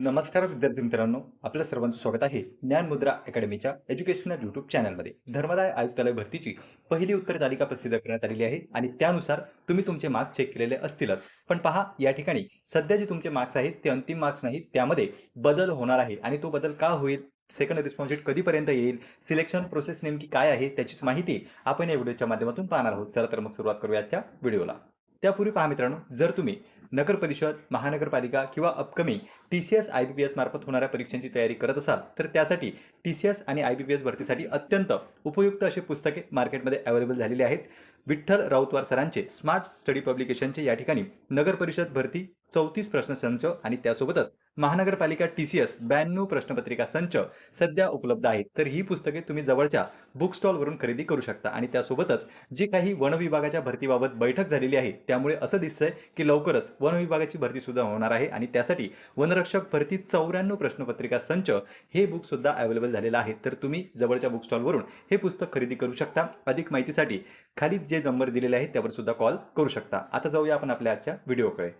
नमस्कार विद्यार्थी मित्रांनो आपल्या सर्वांचं स्वागत आहे ज्ञान मुद्रा अकॅडमीच्या एज्युकेशनल यूट्यूब चॅनलमध्ये धर्मदाय आयुक्तालय भरतीची पहिली उत्तर तालिका प्रसिद्ध करण्यात आलेली आहे आणि त्यानुसार तुम्ही तुमचे मार्क्स चेक केलेले असतीलच. पण पहा या ठिकाणी सध्या जे तुमचे मार्क्स आहेत ते अंतिम मार्क्स नाहीत त्यामध्ये बदल होणार आहे आणि तो बदल का होईल? सेकंड रिस्पॉन्स शीट कधीपर्यंत येईल? सिलेक्शन प्रोसेस नेमकी काय आहे? त्याचीच माहिती आपण या व्हिडिओच्या माध्यमातून पाहणार आहोत. चला तर मग सुरुवात करूया आजच्या व्हिडिओला त्यापूर्वी पहा मित्रांनो जर तुम्ही नगर परिषद महानगरपालिका किंवा upcoming T C S I B P S मार्फत होणाऱ्या परीक्षांची तयारी करत असाल तर त्यासाठी टी सी एस आणि आय बी पी एस भरतीसाठी अत्यंत उपयुक्त अशी पुस्तके मार्केटमध्ये अवेलेबल झालेली आहेत. विठ्ठल राऊतवार सरांचे स्मार्ट स्टडी पब्लिकेशनचे या ठिकाणी नगर परिषद भरती चौतीस प्रश्नसंच आणि त्यासोबतच महानगरपालिका टी सी एस ब्याण्णव प्रश्नपत्रिका संच सध्या उपलब्ध आहेत. तर ही पुस्तके तुम्ही जवळच्या बुक स्टॉलवरून खरेदी करू शकता आणि त्यासोबतच जी काही वन विभागाच्या भरतीबाबत बैठक झालेली आहे त्यामुळे असं दिसतंय की लवकरच वन विभागाची भरती सुद्धा होणार आहे आणि त्यासाठी वनरक्षक भरती चौऱ्याण्णव प्रश्नपत्रिका संच हे बुक सुद्धा अवेलेबल झालेलं आहे. तर तुम्ही जवळच्या बुक स्टॉलवरून हे पुस्तक खरेदी करू शकता. अधिक माहितीसाठी खाली जे नंबर दिलेले आहेत त्यावर सुद्धा कॉल करू शकता. आता जाऊया आपण आपल्या आजच्या व्हिडिओकडे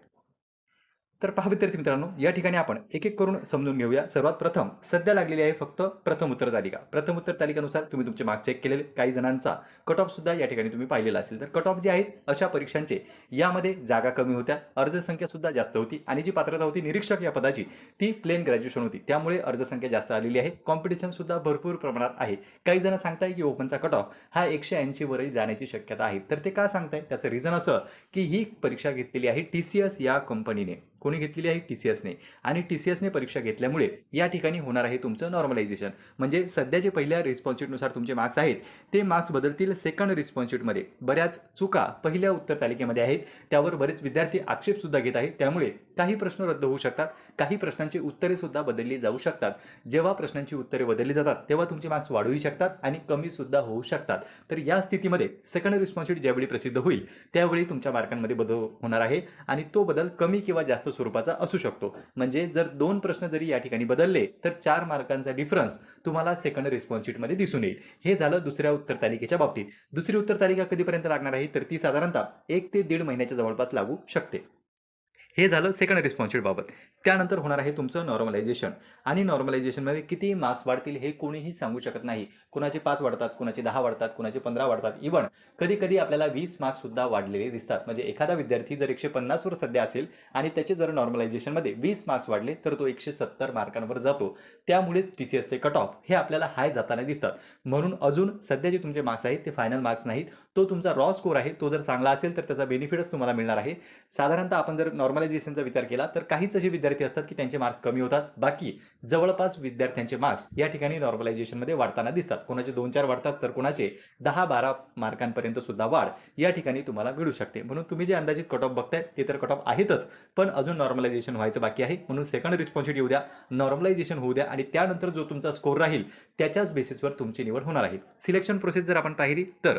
तर पहा विद्यार्थी मित्रांनो या ठिकाणी आपण एक एक करून समजून घेऊया. सर्वात प्रथम सध्या लागलेली आहे फक्त प्रथम उत्तर तालिका. प्रथम उत्तर तालिकानुसार तुम्ही तुमचे मार्क्स चेक केलेले. काही जणांचा कट ऑफ सुद्धा या ठिकाणी तुम्ही पाहिलेला असेल. तर कट ऑफ जे आहेत अशा परीक्षांचे यामध्ये जागा कमी होत्या अर्जसंख्या सुद्धा जास्त होती आणि जी पात्रता होती निरीक्षक या पदाची ती प्लेन ग्रॅज्युएशन होती. त्यामुळे अर्जसंख्या जास्त आलेली आहे. कॉम्पिटिशन सुद्धा भरपूर प्रमाणात आहे. काही जण सांगताय की ओपनचा कट ऑफ हा एकशे ऐंशीवरही जाण्याची शक्यता आहे. तर ते का सांगताय? त्याचं रिझन असं की ही परीक्षा घेतलेली आहे टी सी एस या कंपनीने कोणी घेतलेली आहे? टी सी एसने आणि टी सी एसने परीक्षा घेतल्यामुळे या ठिकाणी होणार आहे तुमचं नॉर्मलायझेशन म्हणजे सध्याचे पहिल्या रिस्पॉन्सिटनुसार तुमचे मार्क्स आहेत ते मार्क्स बदलतील सेकंड रिस्पॉन्सिटमध्ये बऱ्याच चुका पहिल्या उत्तर तालिकेमध्ये आहेत. त्यावर बरेच विद्यार्थी आक्षेपसुद्धा घेत आहेत. त्यामुळे काही प्रश्न रद्द होऊ शकतात. काही प्रश्नांची उत्तरे सुद्धा बदलली जाऊ शकतात. जेव्हा प्रश्नांची उत्तरे बदलली जातात तेव्हा तुमचे मार्क्स वाढूही शकतात आणि कमी सुद्धा होऊ शकतात. तर या स्थितीमध्ये सेकंड रिस्पॉन्सिट ज्यावेळी प्रसिद्ध होईल त्यावेळी तुमच्या मार्कांमध्ये बदल होणार आहे आणि तो बदल कमी किंवा जास्त स्वरूपाचा असू शकतो. म्हणजे जर दोन प्रश्न जरी या ठिकाणी बदलले तर चार मार्कांचा डिफरन्स तुम्हाला सेकंड रिस्पॉन्स शीटमध्ये दिसून येईल. हे झालं दुसऱ्या उत्तर तालिकेच्या बाबतीत. दुसरी उत्तर तालिका कधीपर्यंत लागणार आहे? तर ती साधारणतः एक ते दीड महिन्याच्या जवळपास लागू शकते. हे झालं सेकंड रिस्पॉन्स त्यानंतर होणार आहे तुमचं नॉर्मलायझेशन आणि नॉर्मलायझेशनमध्ये किती मार्क्स वाढतील हे कोणीही सांगू शकत नाही. कुणाचे पाच वाढतात कुणाचे दहा वाढतात कुणाचे पंधरा वाढतात. इवन कधी कधी आपल्याला वीस मार्क्ससुद्धा वाढलेले दिसतात. म्हणजे एखादा विद्यार्थी जर एकशे पन्नासवर सध्या असेल आणि त्याचे जर नॉर्मलायझेशनमध्ये वीस मार्क्स वाढले तर तो एकशे सत्तर मार्कांवर जातो. त्यामुळेच टी सी एसचे कट ऑफ हे आपल्याला हाय जाताना दिसतात. म्हणून अजून सध्या जे तुमचे मार्क्स आहेत ते फायनल मार्क्स नाहीत. तो तुमचा रॉ स्कोर आहे तो जर चांगला असेल तर त्याचा बेनिफिटच तुम्हाला मिळणार आहे. साधारणतः आपण जर नॉर्मलायझेशनचा विचार केला तर काहीच असे विद्यार्थी असतात की त्यांचे मार्क्स कमी होतात. बाकी जवळपास विद्यार्थ्यांचे मार्क्स या ठिकाणी नॉर्मलायझेशनमध्ये वाढताना दिसतात. कोणाचे दोन चार वाढतात तर कोणाचे दहा बारा मार्कांपर्यंत सुद्धा वाढ या ठिकाणी तुम्हाला मिळू शकते. म्हणून तुम्ही जे अंदाजित कट ऑफ बघताय ते तर कट ऑफ आहेतच पण अजून नॉर्मलायझेशन व्हायचं बाकी आहे. म्हणून सेकंड रिस्पॉन्सिट येऊ द्या नॉर्मलायझेशन होऊ द्या आणि त्यानंतर जो तुमचा स्कोर राहील त्याच्याच बेसिसवर तुमची निवड होणार आहे. सिलेक्शन प्रोसेस जर आपण पाहिली तर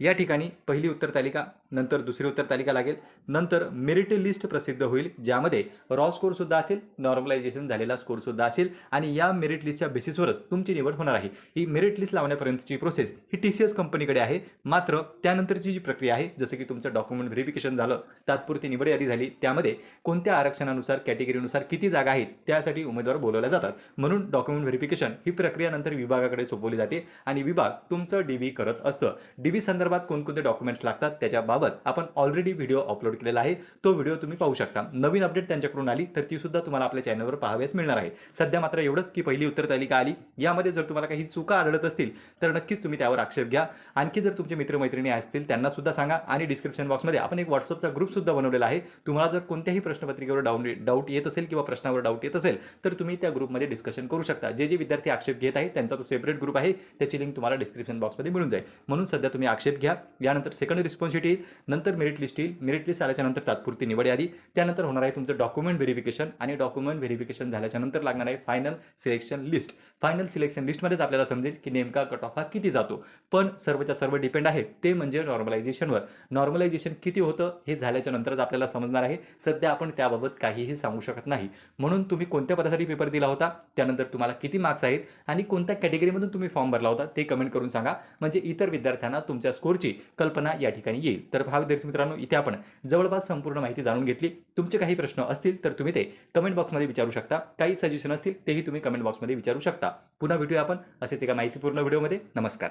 या ठिकाणी पहिली उत्तर तालिका नंतर दुसरी उत्तर तालिका लागेल. नंतर मेरिट लिस्ट प्रसिद्ध होईल ज्यामध्ये रॉ स्कोर सुद्धा असेल नॉर्मलायझेशन झालेला स्कोर सुद्धा असेल आणि या मेरिट लिस्टच्या बेसिसवरच तुमची निवड होणार आहे. ही मेरिट लिस्ट लावण्यापर्यंतची प्रोसेस ही टी सी एस कंपनीकडे आहे. मात्र त्यानंतरची जी प्रक्रिया आहे जसं की तुमचं डॉक्युमेंट व्हेरिफिकेशन झालं तात्पुरती निवड यादी झाली त्यामध्ये कोणत्या आरक्षणानुसार कॅटेगरीनुसार किती जागा आहेत त्यासाठी उमेदवार बोलवल्या जातात. म्हणून डॉक्युमेंट व्हेरिफिकेशन ही प्रक्रिया नंतर विभागाकडे सोपवली जाते आणि विभाग तुमचं डी करत असतं. डी संदर्भात कोणकोणते डॉक्युमेंट्स लागतात त्याच्याबाबत आपण ऑलरेडी व्हिडिओ अपलोड केलेला आहे. तो व्हिडिओ तुम्ही पाहू शकता. नवीन अपडेट त्यांच्याकडून आली तर ती सुद्धा तुम्हाला आपल्या चॅनलवर पाहाव्यास मिळणार आहे. सध्या मात्र एवढंच की पहिली उत्तर तालिका आली. यामध्ये जर तुम्हाला काही चुका आढळत असतील तर नक्कीच तुम्ही त्यावर आक्षेप घ्या. आणखी जर तुमचे मित्रमैत्रिणी असतील त्यांना सुद्धा सांगा. आणि डिस्क्रिप्शन बॉक्समध्ये आपण एक व्हॉट्सअपचा ग्रुप सुद्धा बनवलेला आहे. तुम्हाला जर कोणत्याही प्रश्नपत्रिकेवर डाऊन डाऊट येत असेल किंवा प्रश्नावर डाऊट येत असेल तर तुम्ही त्या ग्रुपमध्ये डिस्कशन करू शकता. जे जे विद्यार्थी आक्षेप घेत आहे त्यांचा तो सेपरेट ग्रुप आहे. त्याची लिंक तुम्हाला डिस्क्रिप्शन बॉक्समध्ये मिळून जाईल. म्हणून सध्या तुम्ही आक्षेप घ्या. यानंतर सेकंड रिस्पॉन्सिटी येईल. नंतर मेरिट लिस्ट येईल. मेरिट लिस्ट आल्याच्यानंतर तात्पुरती निवड यादी. त्यानंतर होणार आहे तुमचं डॉक्युमेंट व्हेरिफिकेशन आणि डॉक्युमेंट व्हेरिफिकेशन झाल्याच्यानंतर लागणार आहे final selection list final selection लिस्टमध्येच आपल्याला समजेल की नेमका कट ऑफ हा किती जातो. पण सर्वच्या सर्व डिपेंड आहे. ते म्हणजे नॉर्मलायझेशनवर नॉर्मलायझेशन किती होतं हे झाल्याच्या नंतरच आपल्याला समजणार आहे. सध्या आपण त्याबाबत काहीही सांगू शकत नाही. म्हणून तुम्ही कोणत्या पदासाठी पेपर दिला होता? त्यानंतर तुम्हाला किती मार्क्स आहेत? आणि कोणत्या कॅटेगरीमधून तुम्ही फॉर्म भरला होता? ते कमेंट करून सांगा. म्हणजे इतर विद्यार्थ्यांना तुमच्या स्कोरची कल्पना या ठिकाणी येईल. तर भाग विद्यार्थी मित्रांनो इथे आपण जवळपास संपूर्ण माहिती जाणून घेतली. तुमचे काही प्रश्न असतील तर तुम्ही ते कमेंट बॉक्समध्ये विचारू शकता. काही सजेशन असतील तेही तुम्ही कमेंट बॉक्समध्ये विचारू शकता. पुन्हा भेटूया आपण असेच एका माहितीपूर्ण व्हिडिओमध्ये नमस्कार.